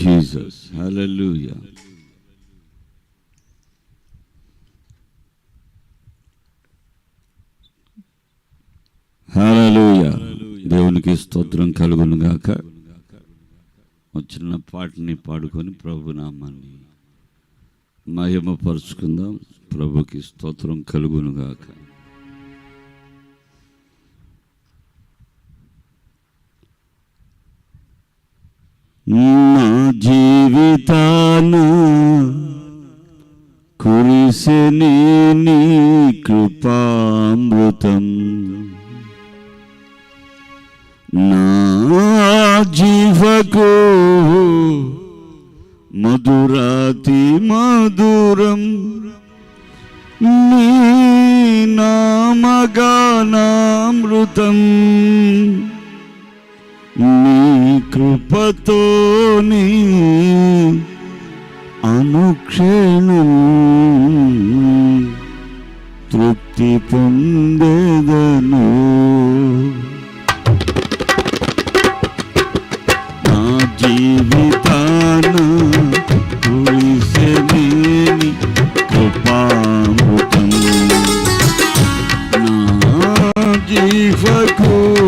Jesus హల్లెలూయా హల్లెలూయా దేవునికి స్తోత్రం కలుగును గాక. వచ్చిన పాటని పాడుకొని ప్రభునామాన్ని మహిమపరుచుకుందాం. ప్రభుకి స్తోత్రం కలుగును గాక. నా జీవితాన కురిసెని నీ కృపామృతం. నా జీవకు మధురాతి మధురం. నీ నామగానామృతం. నీ కృపతో నేను తృప్తి పొందేదను. నా జీవితాన కురిసెనేని కృపామృతం. నా జీవకు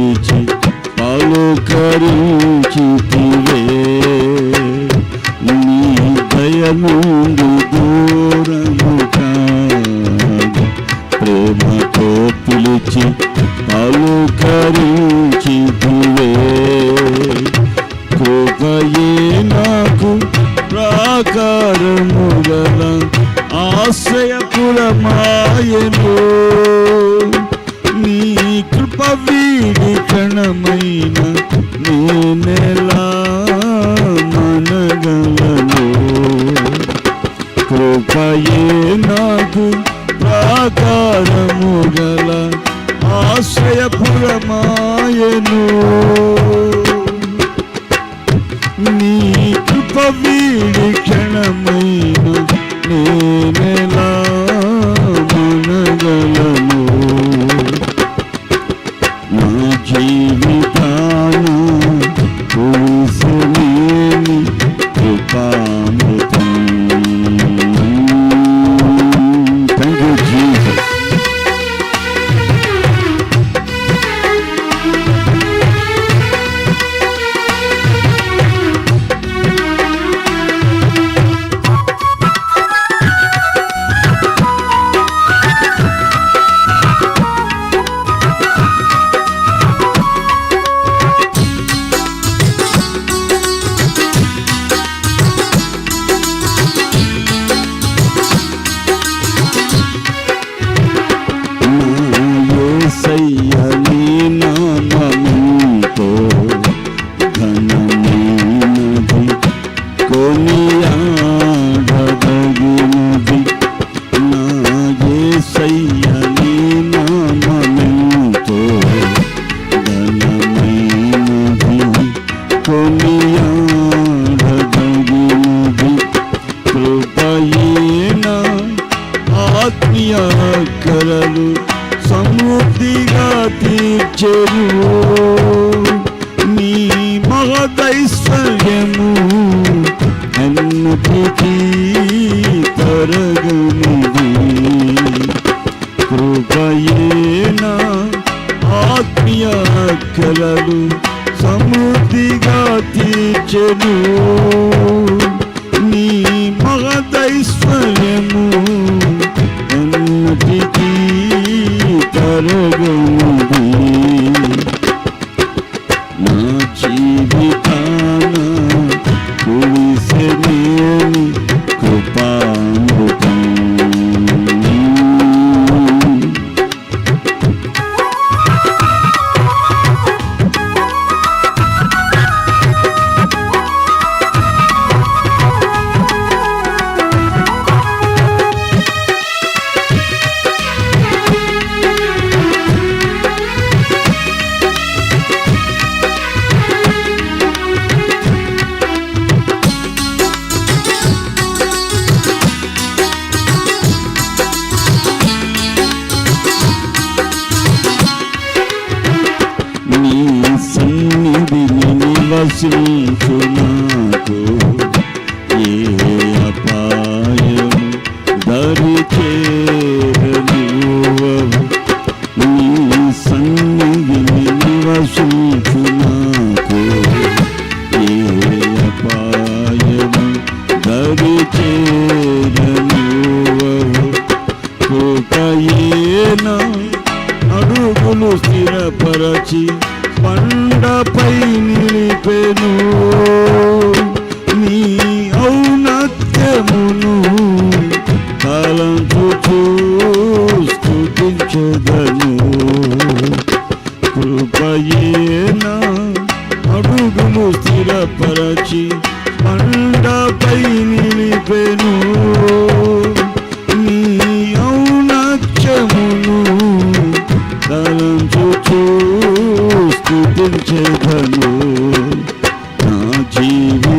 పిలిచి పలుకరించితివే నీ దయనుంది దూరము కాద. ప్రేమతో పిలిచి పలుకరించితివే కృపయే నాకు ప్రాకారము గల ఆశ్రయపురమాయను నీ కృప వీడి క్షణమైన నేనెలా మనగలను కృపయే నాకు ప్రాకారము గల ఆశ్రయపురమాయను. నీ కృపవీడి క్షణమైన నే aí. కోరికలను సమృద్ధిగా తీర్చెను. నీ మహదైశ్వర్యము ఎన్నటికీ తరగనుది నా జీవితాన కుడిసెని కృపా దర్శించుము నా జీవ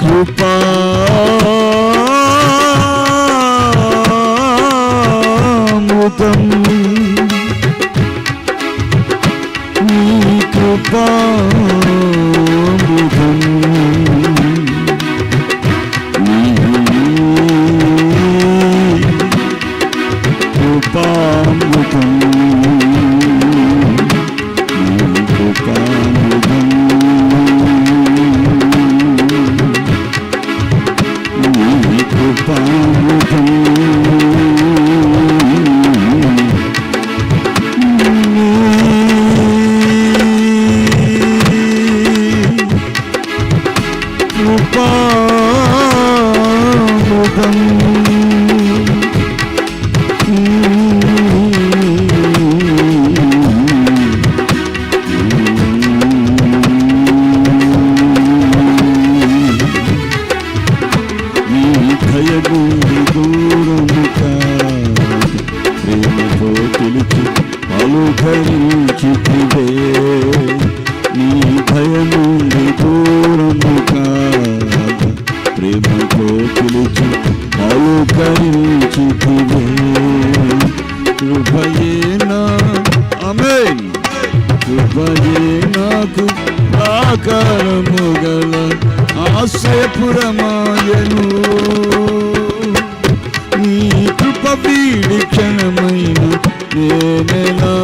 కృపా. ముదం నీ కృపా. కృపామృతం you. ఇవ్వయే నాకు ఆకారముగల గల ఆశయపురమాయను క్షణమైన నేనెలా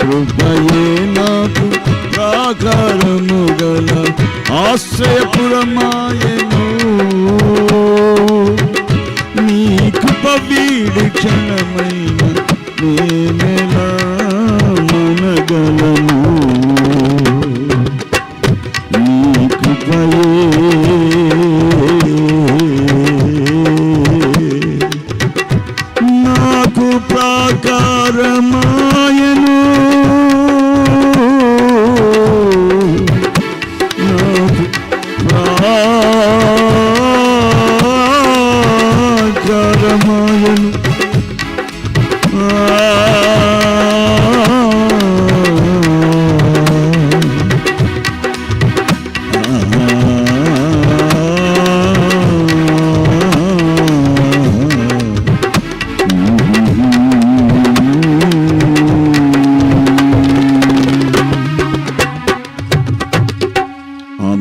కృపయే నాకు ఆకారము గల ఆశ్రయపురమాయ